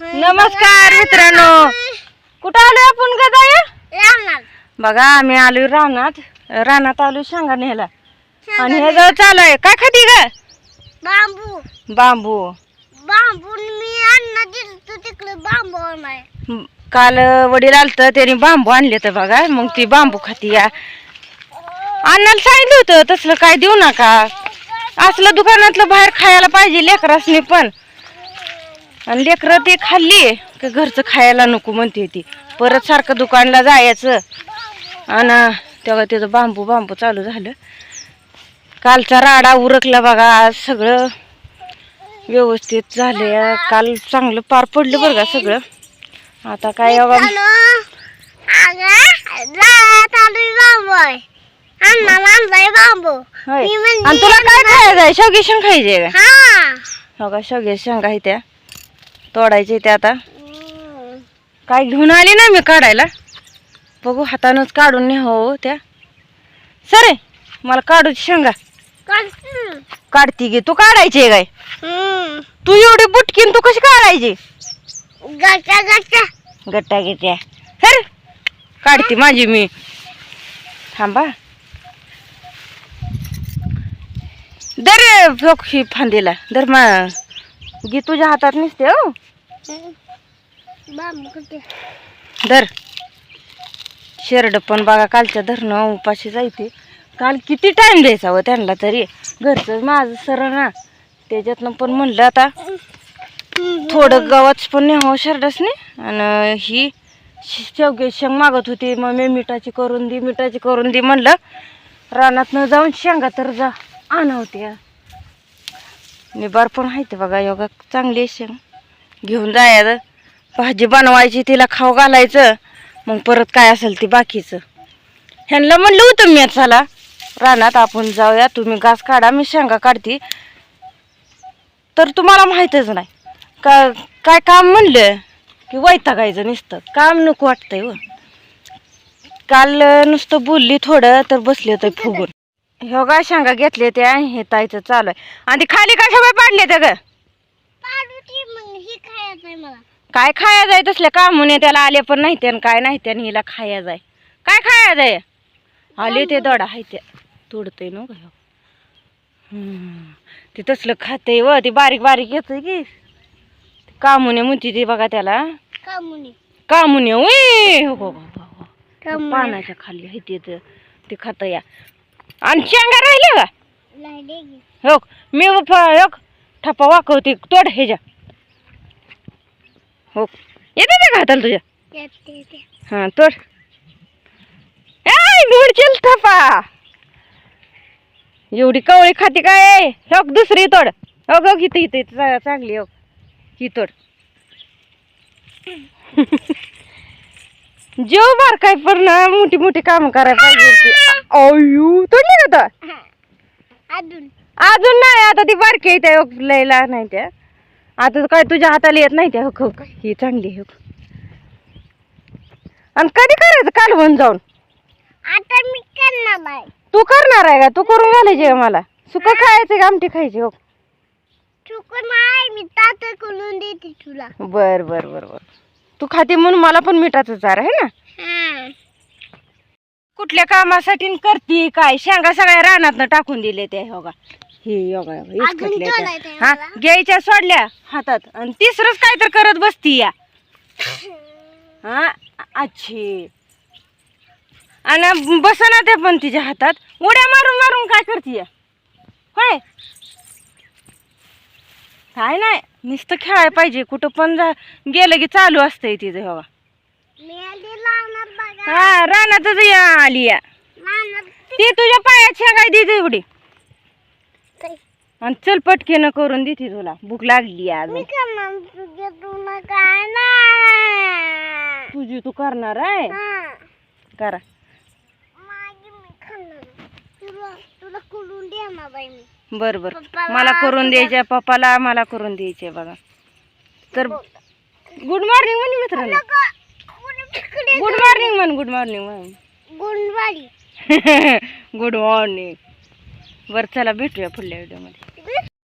नमस्कार मित्रांनो. कुठं आलोय आपण जाया बघा आम्ही आलोय रानात. रानात आलोय शेंगा न्यायला. आणि हे जवळ चालू आहे. काय खाती ग? बांबू. बांबू. बांबू मी अन्न तिकडे बांबू म, काल वडील आलत त्याने बांबू आणले तर बघा. मग ती बांबू खाती या. अन्नाला सांगितलं होतं तसलं काय देऊ नका. असलं दुकानातलं बाहेर खायला पाहिजे लेकरासनी पण. आणि लेकरं ते खाल्ली की घरचं खायला नको म्हणते ती. परत सारखं दुकानला जायचं. आणि तेव्हा त्याचं बांबू बांबू चालू झालं. कालचा राडा उरकला बघा आज सगळं व्यवस्थित झाले काल चांगलं पार पडलं बरं का सगळं. आता काय बांबू तुला काय खायचं आहे शेवगी शेंग खायची आहे का? हा. का शेवगे शेंगा त्या. तोडायचे ते आता. काय घेऊन आली ना मी काढायला? बघू हातानंच काढून नाही हो त्या. सरे मला काढू शेंगा. काढती गे तू काढायची आहे काय? तू एवढी बुटकीन तू कशी काढायची? गट्टा गच्चा गट्टा घेत्या हर काढती माझी मी. थांबा. दर ही फांदीला. दर मा गी तुझ्या हातात नसते हो. दर शेरड पण बघा कालच्या धरणं उपाशी जायते. काल किती टाइम द्यायचा व त्यांना तरी. घरचं माझं सरळ ना. त्याच्यातनं पण म्हणलं आता थोडं गवत पण नाही हो शरडसने. आणि ही शेवगे शेंग मागत होती. मग मी मिठाची करून दे मिठाची करून दे म्हणलं. रानातनं जाऊन शेंगा तर जा. आणा होत्या निबार पण आहे बघा योगा चांगली आहे शेंग घेऊन जायचं भाजी बनवायची तिला खाऊ घालायचं मग परत काय असेल ते बाकीचं. ह्यांना म्हणलं होतं मी चला रानात आपण जाऊया तुम्ही घास काढा मी शेंगा काढते. तर तुम्हाला माहीतच नाही. का काय काम म्हणलं? की वैतागायचं नुसतं. काम नको वाटतंय व काल नुसतं बोलली थोडं तर बसले होते फुगून. ह्यो काय शेंगा घेतले त्या हे ताईचं चालू आहे. आणि ती खाली कशा पाडले त्या ग? ही आहे काय खाया जाय तसल्या कामुने त्याला आले पण नाही आणि काय नाही आणि हिला खाया जाय काय खाया जाय आले ते दडा हाय ते. तोडतंय ना ते तसलं खाते व ती बारीक बारीक येतंय की. कामुने म्हणते ती बघा त्याला. कामुनी कामुने उई. हो हो, हो, हो, हो. पानाच्या खाली आहे ते. ते खात या. आणि शेंगा राहिले का? हो मी फ- हो ठप्पा वाकवते तोड ह्याच्या हो. येते ना का हाताला तुझ्या? हा तोड. ए थपा एवढी कवळी खाती काय? हो दुसरी तोड. हो ग इथं इथं इथं चांगली हो. ही तोड. जेव बार काय पण ना मोठी मोठी काम करायला पाहिजे ती. अय्यू तोडली का तर अजून. अजून नाही आता ती बारकी आहे त्या लयला नाही त्या. आता काय तुझ्या हाताला येत नाही त्या हो हो, ही चांगली आहे हो आणि कधी करायचं कालवण जाऊन? आता मी करणार आहे तू करणार आहे का? तू करून घालायची का मला? सुक खायचं का आमटी खायची हो चुकून नाही मी तात करून देते तुला. बर बर बर बर. तू खाते म्हणून मला पण मिठाचं चार आहे ना? कुठल्या कामासाठी न करती काय? शेंगा सगळ्या रानात टाकून दिले ते योगा हे योगा अजून त्या. हा. घ्यायच्या सोडल्या हातात. आणि तिसरंच काय तर करत बसती या. हा? अच्छे. आणि बसना ते पण तिच्या हातात. उड्या मारून मारून काय करते होय? काय नाही. नुसतं खेळायला पाहिजे. कुठं पण जा गेलं की चालू असतंय तिचं हो मी आधी लावणार बघा हा रानातच या आली या. ती तुझ्या पायात शेंगाय देते एवढी. आणि चल पटकेनं करून देते तुला. भूक लागली नाही तुझी तू करणार आहे? हा. करा. बर बर. मला करून द्यायच्या पप्पाला मला करून द्यायचे बघा. तर गुड मॉर्निंग म्हण मित्रांनो. म्हण गुड मॉर्निंग म्हण गुंडवाडी. गुड मॉर्निंग बरं चला भेटूया पुढल्या व्हिडिओमध्ये